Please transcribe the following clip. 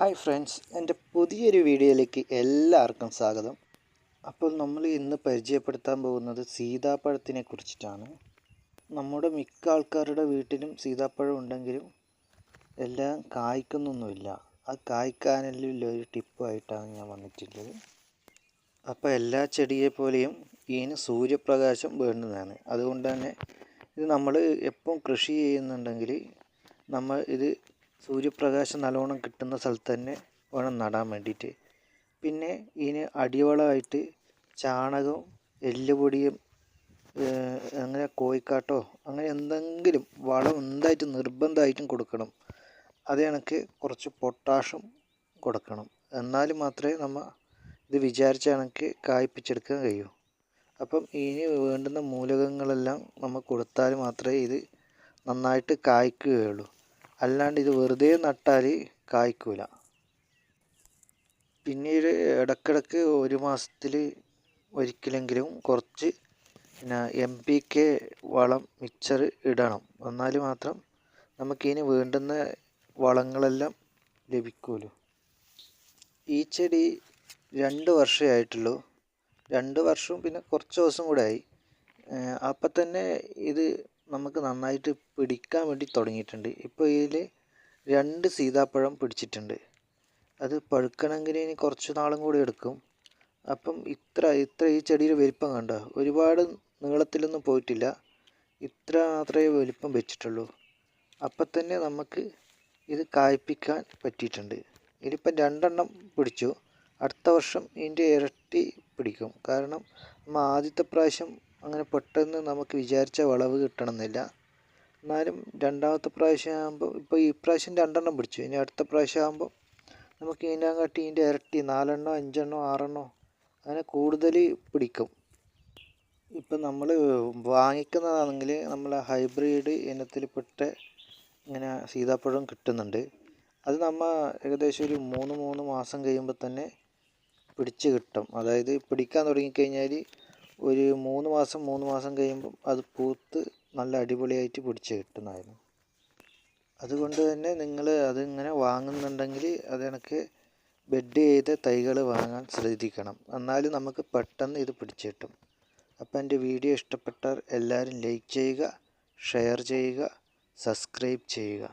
Hi friends എന്റെ പുതിയൊരു വീഡിയോയിലേക്ക് എല്ലാവർക്കും സ്വാഗതം. അപ്പോൾ നമ്മൾ ഇന്ന് പരിചയപ്പെടുത്താൻ പോകുന്നത് സീതാപ്പഴത്തിനെ കുറിച്ചിട്ടാണ്. നമ്മുടെ മിക്ക ആൾക്കാരുടെ വീട്ടിലും സീതാപ്പഴം ഉണ്ടെങ്കിലും എല്ലാം കായ്ക്കുന്നൊന്നുമില്ല. ആ കായ്ക്കാനുള്ള ഒരു ടിപ്പായിട്ടാണ് ഞാൻ വന്നിട്ടുള്ളത്. അപ്പോൾ എല്ലാ ചെടിയെ പോലെയും ഇതിന് സൂര്യപ്രകാശം വേണ്ടതാണ് അതുകൊണ്ട് തന്നെ ഇത് നമ്മൾ എപ്പം കൃഷി ചെയ്യുന്നുണ്ടെങ്കിൽ നമ്മൾ ഇത് സൂര്യപ്രകാശം നല്ലോണം കിട്ടുന്ന സ്ഥലത്ത് തന്നെ വേണം നടാൻ വേണ്ടിയിട്ട്. പിന്നെ ഇതിന് അടിവളമായിട്ട് ചാണകവും എല്ലുപൊടിയും അങ്ങനെ കോഴിക്കാട്ടോ അങ്ങനെ എന്തെങ്കിലും വളം എന്തായിട്ടും നിർബന്ധമായിട്ടും കൊടുക്കണം. അത് കണക്ക് കുറച്ച് പൊട്ടാഷും കൊടുക്കണം. എന്നാൽ മാത്രമേ നമ്മൾ ഇത് വിചാരിച്ച കണക്ക് കായ്പിച്ചെടുക്കാൻ കഴിയൂ. അപ്പം ഇനി വേണ്ടുന്ന മൂലകങ്ങളെല്ലാം നമ്മൾ കൊടുത്താൽ മാത്രമേ ഇത് നന്നായിട്ട് കായ്ക്കുകയുള്ളൂ. അല്ലാണ്ട് ഇത് വെറുതെ നട്ടാൽ കായ്ക്കില്ല പിന്നീട് ഇടക്കിടക്ക് ഒരു മാസത്തിൽ ഒരിക്കലെങ്കിലും കുറച്ച് പിന്നെ എം പി കെ വളം മിക്സർ ഇടണം. എന്നാൽ മാത്രം നമുക്കിനി വേണ്ടുന്ന വളങ്ങളെല്ലാം ലഭിക്കുമല്ലോ ഈ ചെടി രണ്ട് വർഷമേ ആയിട്ടുള്ളൂ. രണ്ട് വർഷവും പിന്നെ കുറച്ച് ദിവസം കൂടെ ആയി. അപ്പം തന്നെ ഇത് നമുക്ക് നന്നായിട്ട് പിടിക്കാൻ വേണ്ടി തുടങ്ങിയിട്ടുണ്ട്. ഇപ്പോൾ ഇതിൽ രണ്ട് സീതാപ്പഴം പിടിച്ചിട്ടുണ്ട്. അത് പഴുക്കണമെങ്കിൽ ഇനി കുറച്ച് നാളും കൂടി എടുക്കും. അപ്പം ഇത്ര ഇത്ര ഈ ചെടിയുടെ വലിപ്പം കണ്ടോ? ഒരുപാട് നീളത്തിലൊന്നും പോയിട്ടില്ല. ഇത്ര മാത്രമേ വലിപ്പം വെച്ചിട്ടുള്ളൂ. അപ്പം തന്നെ നമുക്ക് ഇത് കായ്പ്പിക്കാൻ പറ്റിയിട്ടുണ്ട്. ഇതിലിപ്പം രണ്ടെണ്ണം പിടിച്ചു. അടുത്ത വർഷം ഇതിന്റെ ഇരട്ടി പിടിക്കും. കാരണം നമ്മൾ ആദ്യത്തെ പ്രാവശ്യം അങ്ങനെ പെട്ടെന്ന് നമുക്ക് വിചാരിച്ച വിളവ് കിട്ടണമെന്നില്ല. എന്നാലും രണ്ടാമത്തെ പ്രാവശ്യം ആകുമ്പോൾ ഇപ്പോൾ ഈ പ്രാവശ്യം രണ്ടെണ്ണം പിടിച്ചു. ഇനി അടുത്ത പ്രാവശ്യം ആകുമ്പോൾ നമുക്ക് ഇതിനകട്ടി ഇതിന്റെ ഇരട്ടി നാലെണ്ണോ അഞ്ചെണ്ണോ ആറെണ്ണോ അങ്ങനെ കൂടുതൽ പിടിക്കും. ഇപ്പം നമ്മൾ വാങ്ങിക്കുന്നതാണെങ്കിൽ നമ്മൾ ഹൈബ്രിഡ് ഇനത്തിൽപ്പെട്ട ഇങ്ങനെ സീതാപ്പഴം കിട്ടുന്നുണ്ട്. അത് നമ്മൾ ഏകദേശം ഒരു മൂന്ന് മൂന്ന് മാസം കഴിയുമ്പോൾ തന്നെ പിടിച്ച് കിട്ടും. അതായത് പിടിക്കാൻ തുടങ്ങിക്കഴിഞ്ഞാൽ ഒരു മൂന്ന് മാസം മൂന്ന് മാസം കഴിയുമ്പം അത് പൂത്ത് നല്ല അടിപൊളിയായിട്ട് പിടിച്ച് കിട്ടുന്നതായിരുന്നു. അതുകൊണ്ട് തന്നെ നിങ്ങൾ അതിങ്ങനെ വാങ്ങുന്നുണ്ടെങ്കിൽ അത് കണക്ക് ബെഡ് ചെയ്ത തൈകൾ വാങ്ങാൻ ശ്രദ്ധിക്കണം. എന്നാലും നമുക്ക് പെട്ടെന്ന് ഇത് പിടിച്ച് കിട്ടും. അപ്പോൾ എന്റെ വീഡിയോ ഇഷ്ടപ്പെട്ടാൽ എല്ലാവരും ലൈക്ക് ചെയ്യുക ഷെയർ ചെയ്യുക സബ്സ്ക്രൈബ് ചെയ്യുക.